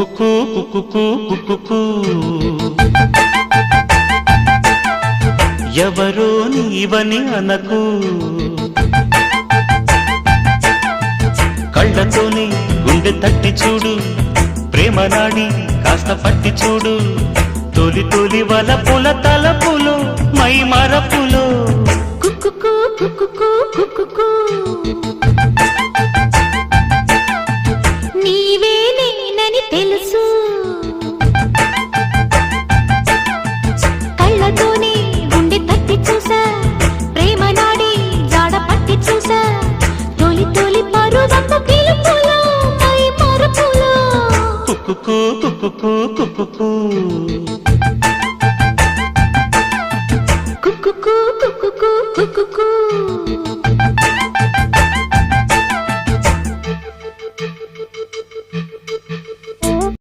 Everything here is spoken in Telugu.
కుక్కుకు కుక్కుకు ఎవరో నీవని అనకు. కళ్ళతోనే గుండె తట్టి చూడు. ప్రేమ నాడి కాస్త పట్టి చూడు. తొలి తొలి వలపుల తలపులు మై మరపులు కుక్కు కుక్కు తెలుసు. కళ్ళతోనే గుండె తట్టి చూసా ప్రేమ నాడి జాడ పట్టి చూసా. తొలి తొలి పరువపు పిలుపులో మై మరపులో. కుక్కుకు కుక్కుకు కుక్కుకు కుక్కుకు కుక్కుకు కుక్కుకు.